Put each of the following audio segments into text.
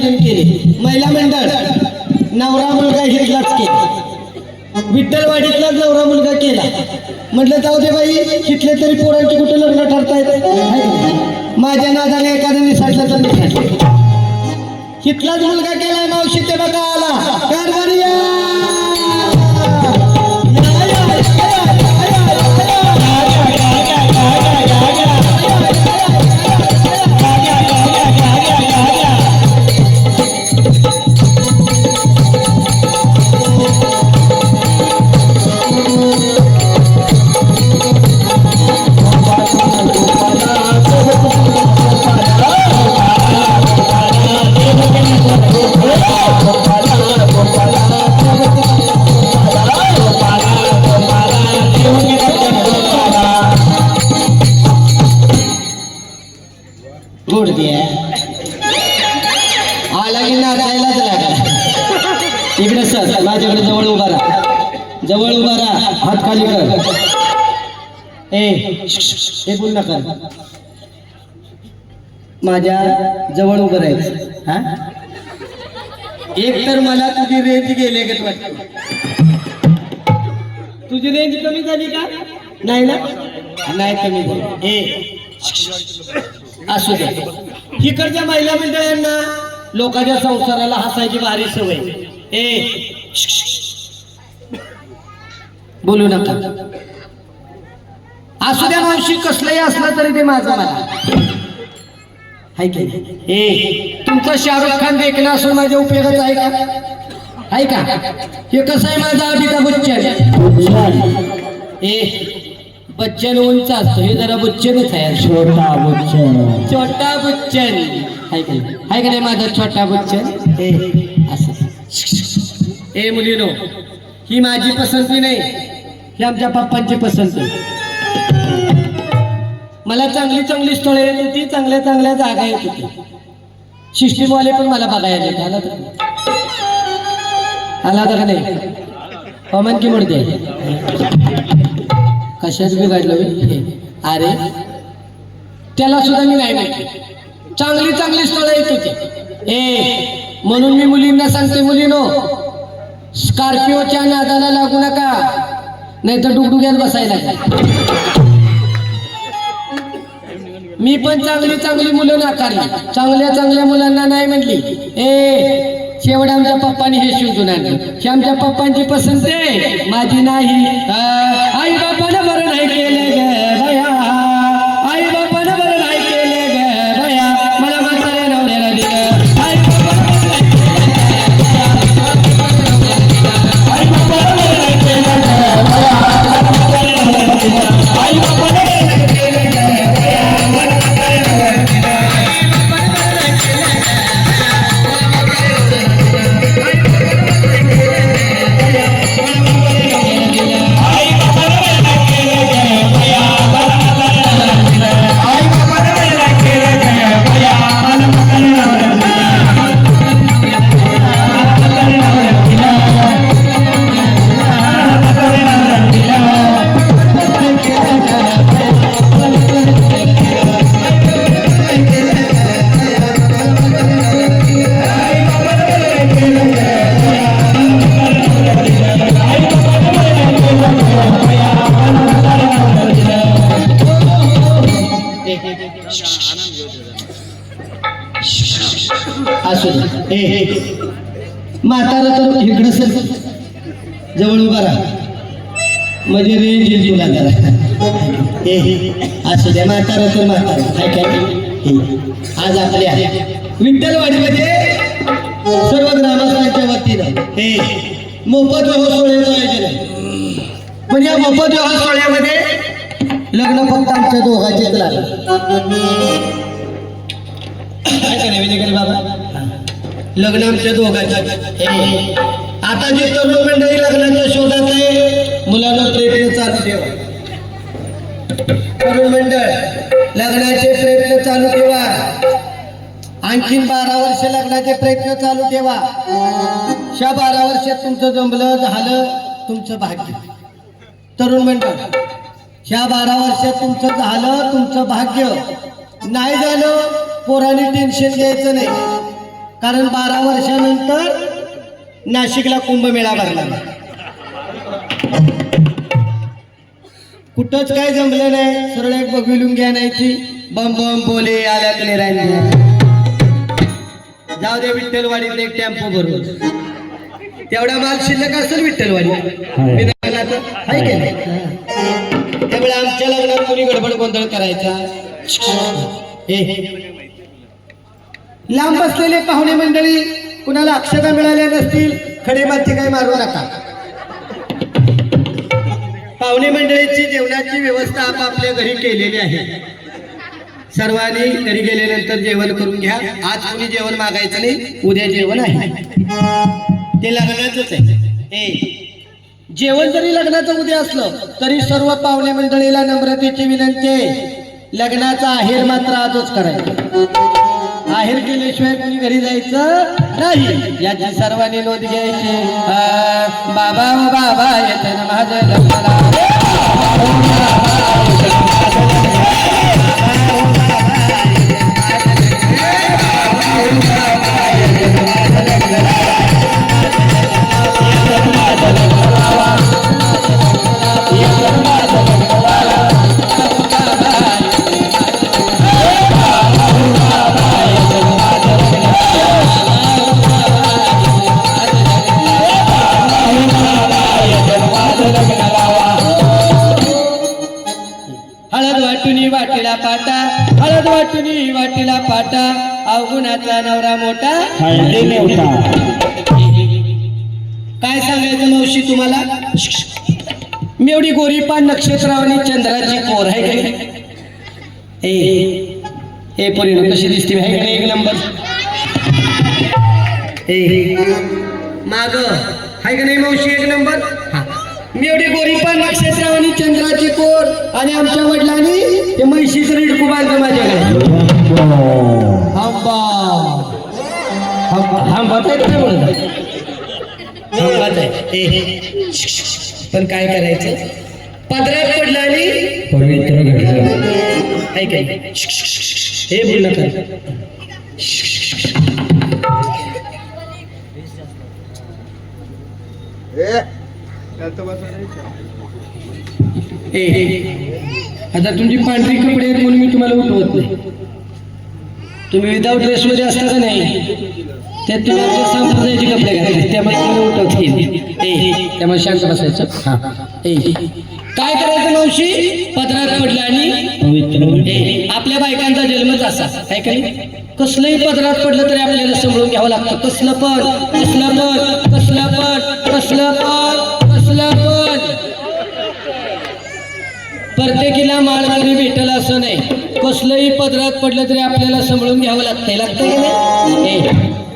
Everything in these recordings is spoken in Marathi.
आयोजन केले. महिला मंडळ नवरा मुलगा हिटलाच केला. विठ्ठलवाडीतला नवरा मुलगा केला. म्हटलं जाऊ दे बाई तिथले तरी पोरांची कुठे लग्न ठरतायत? माझ्या नादाने एखाद्या निसाटलं तर निसाटलं हितलाच मुलगा केलाय मावशी ते बघा आला. कारभारी माझ्या जवळ उभं राहायचं. हा? एक तर मला तुझी रेंज गेले का वाटत तुझी रेंज कमी झाली का? नाही ना? नाही कमी झाली. ए. असू दे. इकडच्या महिला मंडळांना लोकांच्या संसाराला हसायची भारी सवय. ए. बोलू नका. असू द्या मावशी कसलंही असलं तरी ते माझं मला. हाय की नाही? ए तुमचा शाहरुख खान देखला असून माझ्या उपयोगाचा आहे का? आहे का? हे कसं आहे माझा अमिताभ बच्चन? ए बच्चन उंच असतो. हे जरा बच्चनच आहे. छोटा बच्चन. छोटा बच्चन. आहे का? आहे का नाही माझा छोटा बच्चन? ए असं. ए मुलीनो ही माझी पसंती नाही. ही आमच्या पप्पांची पसंती. मला चांगली चांगली स्थळे येत होती चांगल्या चांगल्या जागा येत होती. सिस्टीमवाले पण मला बघायला येत आला तर. आला तर का नाही? हवामान की म्हणते कशाच बिघडलं अरे त्याला सुद्धा मी नाही माहिती. चांगली चांगली स्थळं येत होती. ए म्हणून मी मुलींना सांगते मुलीनो स्कॉर्पिओच्या नादाला लागू नका. नाही तर डुगडुग्यात बसायला मी पण चांगली चांगली मुलं नाकारली. चांगल्या चांगल्या मुलांना नाही म्हटली ए शेवट आमच्या पप्पानी हे शोधून आणलं. श्यामच्या आमच्या पप्पांची पसंत आहे. माझी नाही. आई बापाला बरं नाही केलं ए म्हातारा तर इकडं सर जवळ उभा राहा. म्हणजे रेंज येईल तुला जरा. ए असू द्या म्हातारा तर म्हातारा. काय काय आज आपल्या विठ्ठलवाडीमध्ये सर्व ग्रामस्थांच्या वतीनं हे मोफत विवाह सोहळ्याचं आयोजन आहे. पण या मोफत व्यवहार सोहळ्यामध्ये लग्न फक्त आमच्या दोघांचेच लागलं. काय नाही बाबा? लग्न आमच्या दोघांचे. आता जे तरुण मंडळी लग्नाच्या शोधात आहे मुलांना प्रयत्न चालू ठेवा. तरुण मंडळ लग्नाचे प्रयत्न चालू ठेवा. आणखीन बारा वर्ष लग्नाचे प्रयत्न चालू ठेवा. ह्या बारा वर्षात तुमचं जमलं झालं तुमचं भाग्य. तरुण मंडळ ह्या बारा वर्षात तुमचं झालं तुमचं भाग्य. नाही झालं पोरांनी टेन्शन घ्यायचं नाही. कारण बारा वर्षानंतर नाशिकला कुंभमेळा भरला. कुठंच काय जमलं नाही. सरळ एक बघिलून घ्या नाही ती. बम बम बोले आल्या कले राहिले. जाऊ दे विठ्ठलवाडीत एक टेम्पो भरून. तेवढा माल शिल्लक असेल विठ्ठलवाडी. आहे की नाही. त्यामुळे आमच्या लग्नात कोणी गडबड गोंधळ करायचा? हे. लांब बसलेले पाहुणे मंडळी कुणाला अक्षता मिळाल्या नसतील खडे माती काही मारू नका. पाहुणे मंडळीची जेवणाची व्यवस्था आपापल्या घरी केलेली आहे. सर्वांनी घरी गेल्यानंतर जेवण करून घ्या. आज कोणी जेवण मागायचं नाही उद्या जेवण आहे. ते लग्नाचंच आहे. ए जेवण जरी लग्नाचं उद्या असलं तरी सर्व पाहुणे मंडळीला नम्रतेची विनंती आहे. लग्नाचा आहेर मात्र आजच करायचा. आहेर केल्याशिवाय कोणी घरी जायचं नाही. याची सर्वांनी नोंद घ्यायची. बाबा बाबा येते ना नक्षत्रावानी चंद्राची कोर आहे का? ए ए पोरीनो कशी दिसते आहे का एक नंबर. ए. माग आहे का नाही मावशी? एक नंबर. हा. मी एवढी गोरी पान नक्षत्रावानी चंद्राची कोर आणि आमच्या वडिलांनी ते म्हैशीचं रिडकू बांधलं माझ्याकडे. आंबा आंबा काय म्हणत. पण काय करायचं? पदरात पडलं आणि पवित्र घडलं ऐक ऐक. हे बोल नका ए, ए. आता तुमची पांढरी कपडे आहेत म्हणून मी तुम्हाला उठवत नाही. तुम्ही विदाऊट ड्रेसमध्ये असता का नाही? ते तुम्ही आमच्या संप्रदायाचे कपडे घालायचे त्यामुळे तुम्हाला उठवत येईल त्यामुळे शांत बसायचं. हा. ए. काय करायचं मावशी? पदरात पडलं आणि पवित्र आपल्या बायकांचा जन्मच असा आहे का नाही? कसलंही पदरात पडलं तरी आपल्याला समजून घ्यावं लागतं. कसलं पण कसलं पण कसलं पण कसलं पण कसलं पण प्रत्येकीला माळकरी भेटल असं नाही. कसलंही पदरात पडलं तरी आपल्याला सांभाळून घ्यावं लागतंय लागतंय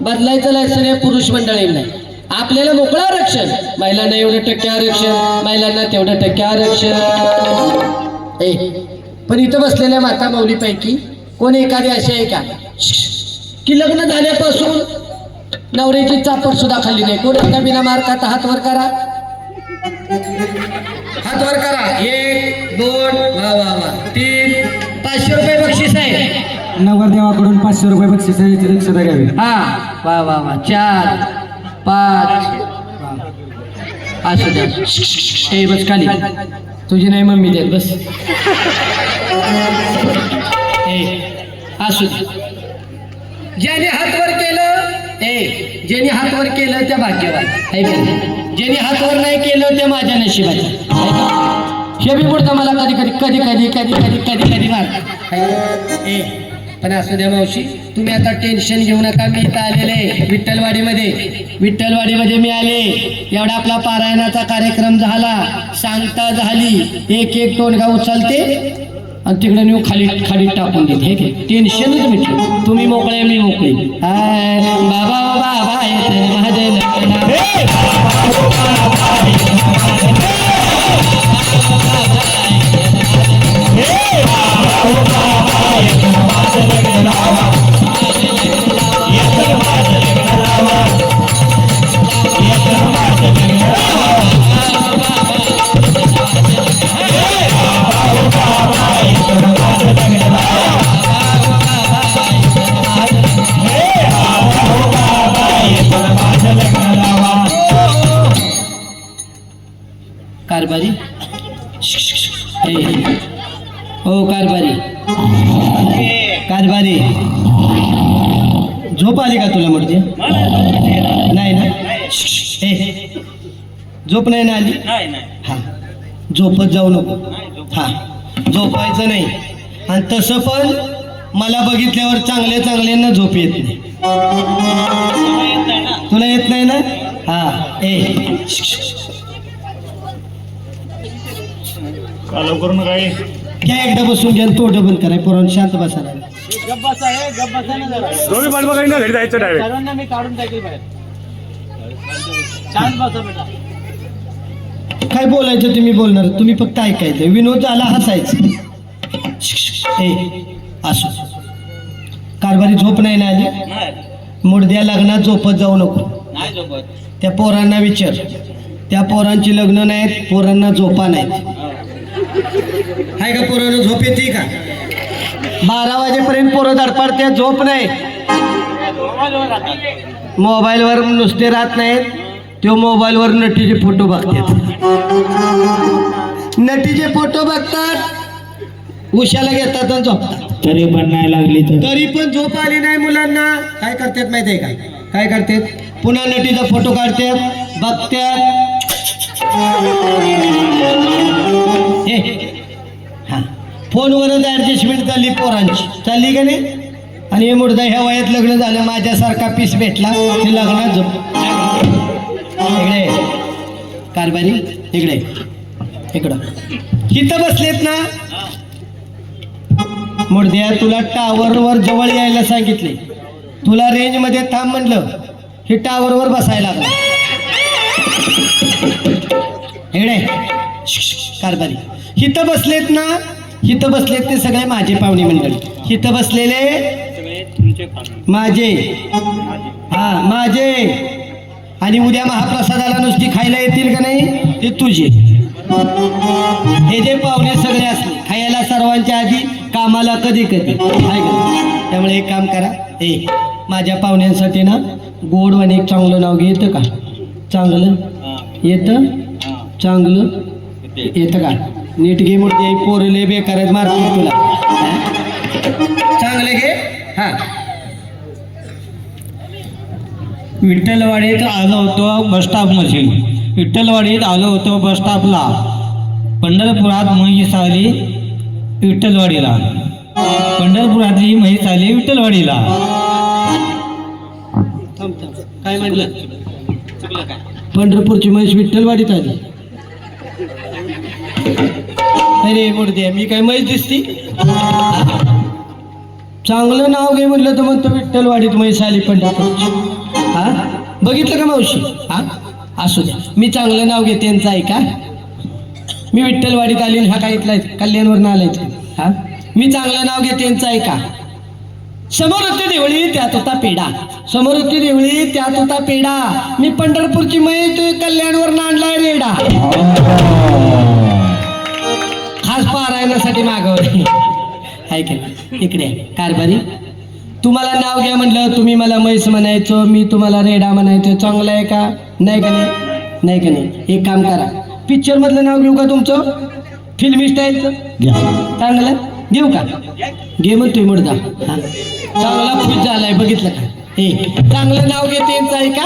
बदलायचं लक्षण पुरुष मंडळींना. आपल्याला मोकळं आरक्षण. महिलांना एवढं टक्के आरक्षण महिलांना तेवढं टक्के आरक्षण. ए पण इथं बसलेल्या माता माऊलीपैकी कोण एखादी अशी आहे का? की लग्न झाल्यापासून नवऱ्याची चापट सुद्धा खाल्ली नाही. कोण एका बिना मार्कात? हात वर करा. हात वर करा. एक दोन वा वा वा. तीन. पाचशे रुपये बक्षीस आहे. नगरदेवाकडून पाचशे रुपये बक्षिसाची दक्षता घ्यावी. हा वा वा वा. चार. पाच. असं द्या. ए बस खाली. तुझी नाही मम्मी देत बस. ए असू दे ज्याने हात वर केलं ए ज्याने हात वर केलं त्या भाग्यवान. आहे का नाही? ज्याने हात वर नाही केलं ते माझ्या नशिबाचे आहे का? हे बी पुढचं मला कधी कधी कधी कधी कधी कधी कधी कधी मार ए पण असू द्या मावशी तुम्ही आता टेन्शन घेऊ नका. मी इथं आलेले विठ्ठलवाडीमध्ये. विठ्ठलवाडीमध्ये मी आले एवढा आपला पारायणाचा कार्यक्रम झाला. सांगता झाली. एक एक टोनगा उचलते. आणि तिकडे नेऊ खाली खाली टाकून देते. हे काय टेन्शनच मिटलं तुम्ही मोकळे मी मोकळे. हाय बाबा बाबा झोप आली का तुला म्हणजे नाही ना? ए झोप नाही ना आली? हा. झोपत जाऊ नको. हा. झोपायचं नाही. आणि तसं पण मला बघितल्यावर चांगल्या चांगल्यांना झोप येत नाही. तुला येत नाही ना? हा. ए. हे. घ्या एकदा बसून घ्या तोंड बंद कराय पोरांनो शांत बसायला ना घरी जायचं डायरेक्ट काय बोलायचं तुम्ही बोलणार तुम्ही फक्त ऐकायचं. विनोद आला हसायचं. ए असो. कारभारी झोप नाही ना आली? मुडद्या लग्नात झोपत जाऊ नको. त्या पोरांना विचार. त्या पोरांची लग्न नाहीत पोरांना झोपा नाहीत. आहे का पोरांना झोप येते का? बारा वाजेपर्यंत पोरं धडपडते झोप नाही. मोबाईलवर नुसते राहत नाहीत. तो मोबाईलवर नटीचे फोटो बघतात. नटीचे फोटो बघतात. उशाला घेतात आणि झोपतात. तरी पण नाही लागली तर. पण झोप आली नाही मुलांना. काय करतात माहिती आहे का? काय करतात? पुन्हा नटीचा फोटो काढतात बघतात. फोनवरच ॲडजस्टमेंट चालली पोरांची. चालली का नाही? आणि हे मुडदा ह्या वयात लग्न झालं माझ्यासारखा पीस भेटला ते लग्नात जो इकडे कारभारी इकडे इकडं. इथं बसलेत ना? मुडद्या तुला टावरवर जवळ यायला सांगितले. तुला रेंजमध्ये थांब म्हणलं. हे टावरवर बसायला लागलं. इकडे कारभारी. इथं बसलेत ना? हिथं बसले ते सगळे माझे पाहुणे मंडळी. हिथं बसलेले माझे. हा माझे. आणि उद्या महाप्रसादाला नुसती खायला येतील का नाही? ते तुझे. हे जे पाहुणे सगळे असले खायला सर्वांच्या आधी कामाला कधी कधी. आहे का? त्यामुळे एक काम करा. ए माझ्या पाहुण्यांसाठी ना गोड आणि एक चांगलं नाव घेतं का? चांगलं? येतं? चांगलं? येतं का? नीट घे पोरले बेकार मारतील तुला? चांगलं घे. हा. विठ्ठलवाडीत आलो होतो बस स्टॉपमध्ये विठ्ठलवाडीत आलो होतो बस स्टॉपला. पंढरपुरात म्हैस आली विठ्ठलवाडीला. पंढरपुरातली म्हैस आली विठ्ठलवाडीला. काय म्हटलं पंढरपूरची म्हैस विठ्ठलवाडीत आली. अरे मुर्दे मी काय म्हैस दिसती? चांगलं नाव घे म्हटलं तर म्हणतो विठ्ठलवाडीत म्हैस आली पंढरपूरची. हा? बघितलं का मावशी? हा? असू द्या मी चांगलं नाव घेते यांचं ऐका. मी विठ्ठलवाडीत आली हा काय इथला आहे? कल्याणवरून आलाय हा? मी चांगलं नाव घेते यांचं ऐका. समोर होती देवळी त्यात होता पेढा. समोर होती देवळी त्यात होता पेढा. मी पंढरपूरची मै तू कल्याणवर आणलाय रेडा. खास पारायणासाठी मागवले ऐक इकडे आहे. कारभारी तुम्हाला नाव घ्या म्हटलं तुम्ही मला म्हैस म्हणायचो मी तुम्हाला रेडा म्हणायचो. चांगलं आहे का? नाही का नाही? नाही का नाही? एक काम करा. पिक्चर मधलं नाव घेऊ का तुमचं? फिल्मी स्टाईलचं चांगलं घेऊ का? घे म्हणतोय मुडदा. हा. चांगला खुश झालाय बघितलं का? हे चांगलं नाव घेते आहे का?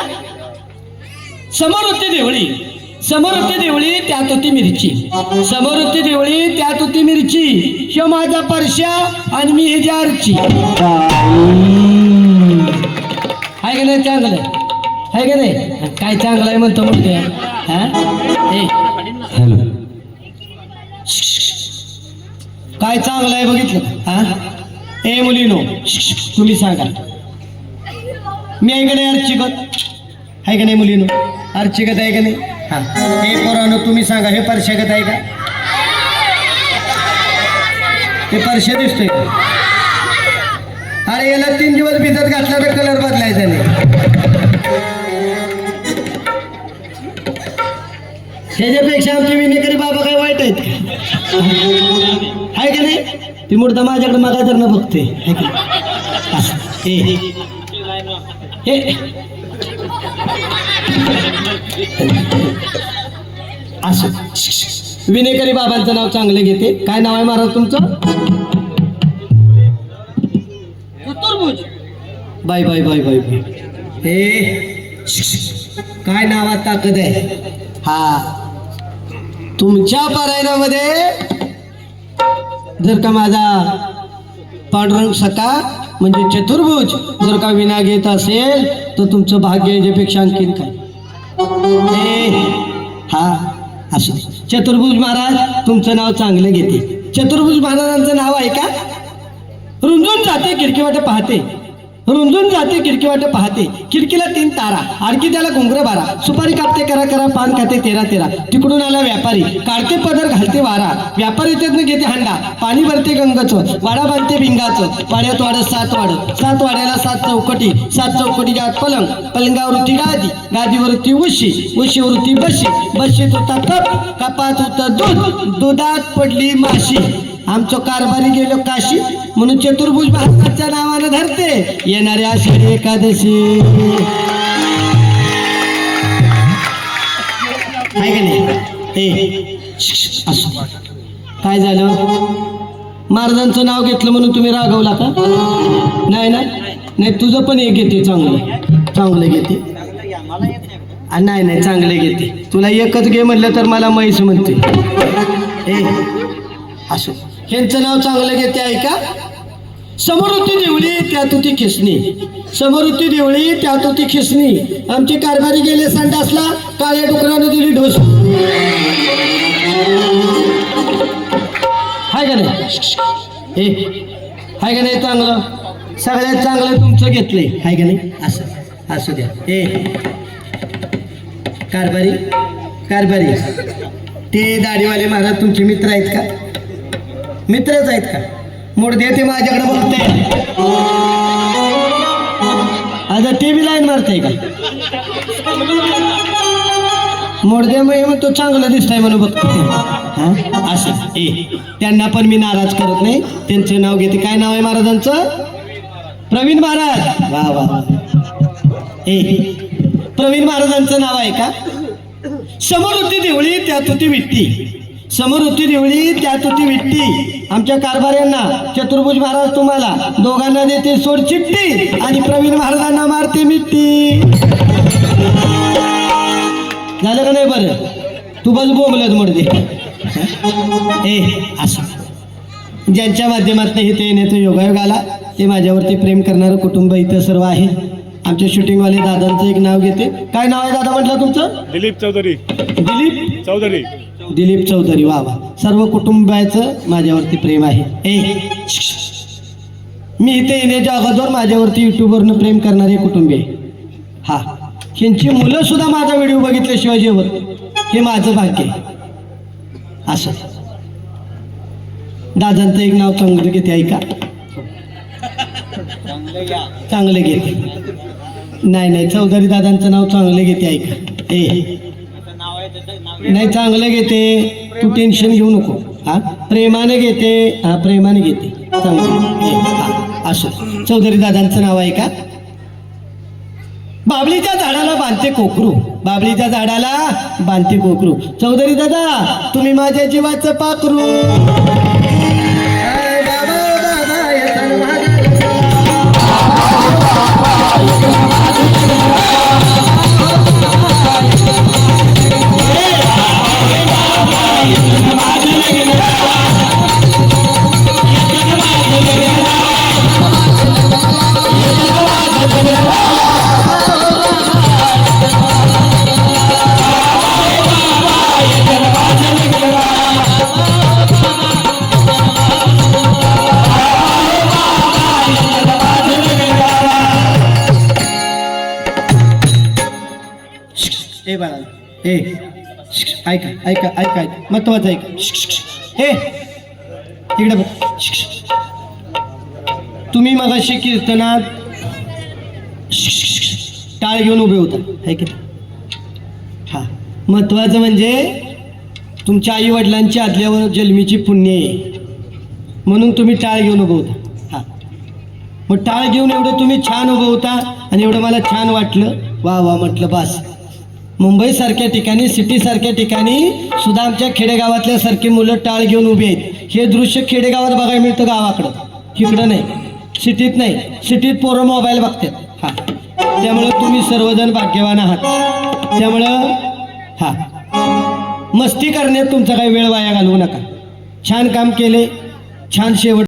समोर होती देवळी. समोर होती देवळी त्यात होती मिरची. समोर होती देवळी त्यात होती मिरची. ह्यो माझा परशा आणि मी हे आरची. आहे का नाही चांगलं आहे का नाही? काय चांगलं आहे म्हणतो म्हणते हा? हॅलो. काय चांगलं आहे बघितलं? हा? ए मुलीनो तुम्ही सांगा. मी आहे का नाही अर्चिकत आहे का नाही मुलीनो? अर्चिकत आहे का नाही? हा. हे पोरानं तुम्ही सांगा हे परशागत आहे का? हे परशा दिसतोय. अरे याला तीन दिवस भिजत घातला तर कलर बदलायचा नाही. त्याच्यापेक्षा आमचे विनेकरी बाबा काय वाईट आहेत? आहे का नाही? ती मुर्दा माझ्याकडे मागा जर ना. बघते असं. हे असं विनेकरी बाबांचं नाव चांगलं घेते. काय नाव आहे महाराज तुमचं? Chaturbhuj. Bye bye bye bye bye हे काय नावात ताकद आहे? हा. तुमच्या पारायणामध्ये जर का माझा पांडुरंग सखा म्हणजे चतुर्भुज जर का विना घेत असेल तर तुमचं भाग्य याच्यापेक्षा आणखीन काय? हा असं. चतुर्भुज महाराज तुमचं नाव चांगलं घेते. चतुर्भुज महाराजांचं नाव आहे का? रुंजून जाते खिडकीवाटे पाहते. रुंजून जाते खिडकीवाटे पाहते. खिडकीला तीन तारा आणखी त्याला घुंगर बारा. सुपारी कापते करा करा पान खाते तेरा तेरा. तिकडून आला व्यापारी. काढते पदर घालते वारा. व्यापारी त्यातनं घेते हांडा. पाणी भरते गंगाचं. वाडा बांधते भिंगाचं. वाड्यात वाढत सात वाढत सात वाड्याला सात चौकटी. सात चौकटीच्या आत पलंग. पलंगावरती गादी. गादीवरती उशी. उशीवरती बशी. बशीत होता कप कपात होतं दूध. दुधात पडली माशी. आमचं कारभारी गेलो काशी म्हणून चतुर्भुज महाराजांच्या नावानं धरते. येणाऱ्या आषाढी एकादशी. का नाही? काय झालं? महाराजांचं नाव घेतलं म्हणून तुम्ही रागवला का? नाही नाही. तुझं पण एक घेते चांगलं. चांगलं घेते. नाही नाही चांगले घेते. तुला एकच घे म्हणलं तर मला म्हैस म्हणते. ए असो ह्यांचं नाव चांगलं घेते ऐका. समोर समृद्धी देवळी त्यात होती खिसणी. समोर देवळी त्यात होती खिसणी. आमची कारभारी गेले संडासला काळ्या डुकराने दिली ढोस. हाय का नाही? ए हाय का नाही चांगलं? सगळ्यात चांगलं तुमचं घेतलंय. हाय का नाही? असं असू द्या. ए कारभारी कारभारी. ते दाढीवाले महाराज तुमचे मित्र आहेत का? मित्रच आहेत का? मोडदे ते माझ्याकडे बघते. आता टी व्ही लाईन मारते का? मोडदे मग तो चांगला दिसतंय म्हणून बघतो असं. ए त्यांना पण मी नाराज करत नाही. त्यांचं नाव घेते. काय नाव आहे महाराजांचं? प्रवीण महाराज. वा वा वा. ए प्रवीण महाराजांचं नाव आहे का? समोर होती देवळी त्यात होती विट्टी समोर होती देवळी त्यात होती विट्टी आमच्या कारभाऱ्यांना चतुर्भुज महाराज तुम्हाला दोघांना देते सोड चिट्टी आणि प्रवीण महाराजांना मारते मिट्टी झालं का नाही बरं? तू बस बोंबलत म्हणते ए असं. ज्यांच्या माध्यमातून इथे येण्याचा योगायोग आला ते माझ्यावरती प्रेम करणारं कुटुंब इथं सर्व आहे. आमच्या शूटिंगवाले दादांचं एक नाव घेते. काय नाव आहे दादा म्हटलं तुमचं? दिलीप चौधरी. दिलीप? चौधरी. दिलीप चौधरी वा वा. सर्व कुटुंबाचं माझ्यावरती प्रेम आहे. ए मी इथे येण्याच्या अगोदर माझ्यावरती युट्यूबवरनं प्रेम करणारे कुटुंबी. आहे हा. ह्यांची मुलं सुद्धा माझा व्हिडिओ बघितल्याशिवाय जेवत हे माझं भाग्य आहे. असं. दादांचं एक नाव चांगलं घेते ऐका. चांगलं घेते. नाही नाही. चौधरी दादांचं नाव चांगलं घेते ऐका. ए. नाही चांगलं घेते. तू टेन्शन घेऊ नको. हा? प्रेमाने घेते. हा प्रेमाने घेते. चांगलं. असो. चौधरी दादांचं नाव आहे का? बाबलीच्या झाडाला बांधते कोकरू. बाबलीच्या झाडाला बांधते कोकरू. चौधरी दादा तुम्ही माझ्या जीवाचं पाकरू आय बाबा, ए ए. ऐका ऐका महत्वाचं ऐका. हे! इकडे तुम्ही तुम्ही मगाशी कीर्तनात टाळ घेऊन उभे होता. ऐक हा. महत्वाचं म्हणजे तुमच्या आई वडिलांची आदल्यावर जन्मीची पुण्य आहे. म्हणून तुम्ही टाळ घेऊन उभं होता. हा. मग टाळ घेऊन एवढं तुम्ही छान उभं होता आणि एवढं मला छान वाटलं. वा वा म्हटलं बस. मुंबईसारख्या ठिकाणी सिटीसारख्या ठिकाणी सुद्धा आमच्या खेडेगावातल्या सारखी मुलं टाळ घेऊन उभी आहेत. हे दृश्य खेडेगावात बघायला मिळतं गावाकडं. इकडं नाही. सिटीत नाही. सिटीत पोरं मोबाईल बघतात. हा. त्यामुळं तुम्ही सर्वजण भाग्यवान आहात. त्यामुळं हा. मस्ती करण्यात तुमचा काही वेळ वाया घालवू नका. छान काम केले. छान शेवट